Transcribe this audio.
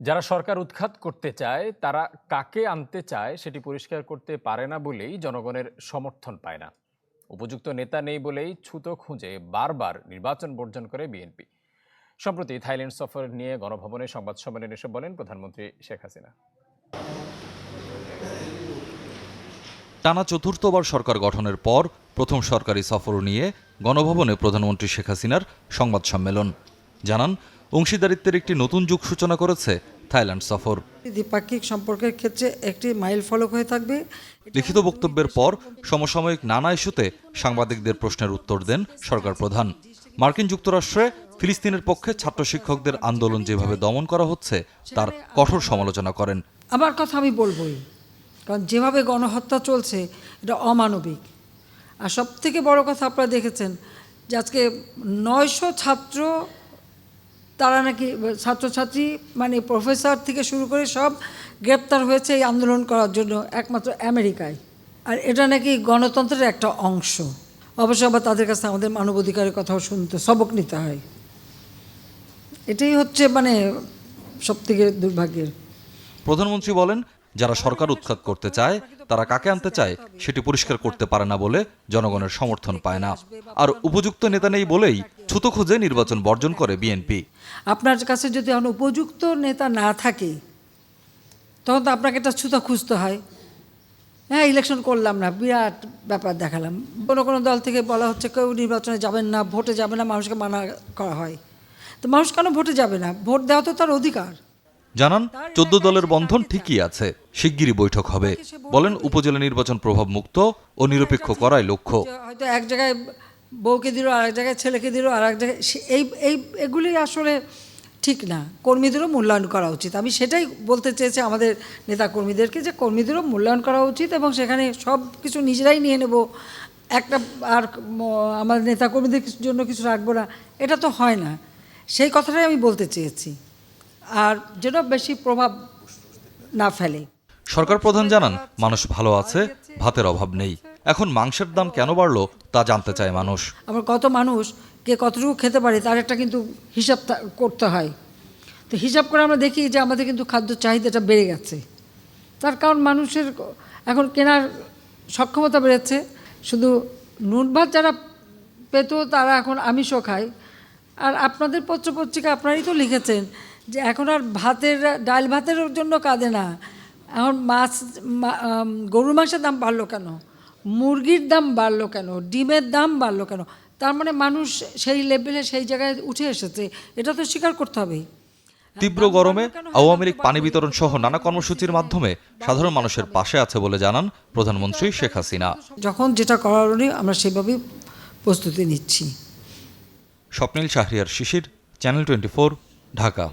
যারা সরকার উৎখাত করতে চায়, তারা কাকে আনতে চায় সেটি পরিষ্কার করতে পারে না বলেই জনগণের সমর্থন পায় না। উপযুক্ত নেতা নেই বলেই ছুতো খুঁজে বারবার নির্বাচন বর্জন করে বিএনপি। সম্প্রতি থাইল্যান্ড সফর নিয়ে গণভবনে সংবাদ সম্মেলনে এসে বলেন প্রধানমন্ত্রী শেখ হাসিনা। টানা চতুর্থবার সরকার গঠনের পর প্রথম সরকারি সফর নিয়ে গণভবনে প্রধানমন্ত্রী শেখ হাসিনার সংবাদ সম্মেলন। জানান অংশীদারিত্বের একটি নতুন যুগ সূচনা করেছে থাইল্যান্ড সফর। দ্বিপাক্ষিক সম্পর্কের ক্ষেত্রে একটি মাইল ফলক হয়ে থাকবে। লিখিত বক্তব্যের পর সমসাময়িক নানা ইস্যুতে সাংবাদিকদের প্রশ্নের উত্তর দেন সরকার প্রধান। মার্কিন যুক্তরাষ্ট্রে ফিলিস্তিনের পক্ষে ছাত্র শিক্ষকদের আন্দোলন যেভাবে দমন করা হচ্ছে তার কঠোর সমালোচনা করেন। আমার কথা আমি বলবই কারণ যেভাবে গণহত্যা চলছে এটা অমানবিক। আর সব থেকে বড় কথা আপনারা দেখেছেন যে আজকে নয়শো ছাত্র তারা নাকি ছাত্রছাত্রী মানে প্রফেসর থেকে শুরু করে সব গ্রেপ্তার হয়েছে এই আন্দোলন করার জন্য একমাত্র আমেরিকায়। আর এটা নাকি গণতন্ত্রের একটা অংশ। অবশ্য আবার তাদের কাছে আমাদের মানবাধিকারের কথাও শুনতে, সবক নিতে হয়। এটাই হচ্ছে মানে সব থেকে দুর্ভাগ্যের। প্রধানমন্ত্রী বলেন যারা সরকার উৎখাত করতে চায়, তারা কাকে আনতে চায় সেটি পরিষ্কার করতে পারে না বলে জনগণের সমর্থন পায় না। আর উপযুক্ত নেতা নেই বলেই ছুতো খুঁজে নির্বাচন বর্জন করে বিএনপি। আপনার কাছে যদি উপযুক্ত নেতা না থাকে, তখন তো আপনাকে একটা ছুতো খুঁজতে হয়। হ্যাঁ ইলেকশন করলাম না, বিরাট ব্যাপার দেখালাম। কোনো কোনো দল থেকে বলা হচ্ছে কেউ নির্বাচনে যাবেন না, ভোটে যাবে না, মানুষকে মানা করা হয়। তো মানুষ কেন ভোটে যাবে না? ভোট দেওয়া তো তার অধিকার। জানান চোদ্দ দলের বন্ধন ঠিকই আছে। শিগগিরই বৈঠক হবে। বলেন উপজেলা নির্বাচন প্রভাব মুক্ত ও নিরপেক্ষ করাই লক্ষ্য। হয়তো এক জায়গায় বউকে দিল আর এক জায়গায় ছেলেকে দিল আর এক জায়গায় এই এই এগুলি আসলে ঠিক না। কর্মীদেরও মূল্যায়ন করা উচিত। আমি সেটাই বলতে চেয়েছি আমাদের নেতা কর্মীদেরকে যে কর্মীদেরও মূল্যায়ন করা উচিত এবং সেখানে সব কিছু নিজেরাই নিয়ে নেব। একটা আর আমার নেতা কর্মীদের জন্য কিছু রাখব না এটা তো হয় না। সেই কথাটাই আমি বলতে চেয়েছি। আর যেন বেশি প্রভাব না ফেলে। সরকার প্রধান জানান মানুষ ভালো আছে ভাতের অভাব নেই। এখন মাংসের দাম কেন বাড়লো তা জানতে চায় মানুষ। আমার কত মানুষ কে কতটুকু খেতে পারে তার একটা কিন্তু হিসাব করতে হয়। তো হিসাব করে আমরা দেখি যে আমাদের কিন্তু খাদ্য চাহিদাটা বেড়ে গেছে। তার কারণ মানুষের এখন কেনার সক্ষমতা বেড়েছে। শুধু নুন ভাত যারা পেত তারা এখন আমিষও খায়। আর আপনাদের পত্রপত্রিকা আপনারই তো লিখেছেন যে এখন আর ভাতের ডাল ভাতের জন্য কাঁদে না। এখন মাছ গরুর মাংসের দাম বাড়লো কেন? মুরগির দাম বাড়লো কেন? ডিমের দাম বাড়লো কেন? তার মানে মানুষ সেই লেভেলে সেই জায়গায় উঠে এসেছে। এটা তো স্বীকার করতে হবে। তীব্র গরমে আওয়ামী লীগ পানি বিতরণ সহ নানা কর্মসূচির মাধ্যমে সাধারণ মানুষের পাশে আছে বলে জানান প্রধানমন্ত্রী শেখ হাসিনা। যখন যেটা করার আমরা সেভাবেই প্রস্তুতি নিচ্ছি। Swapnil Shahriar Shishir channel twenty Dhaka.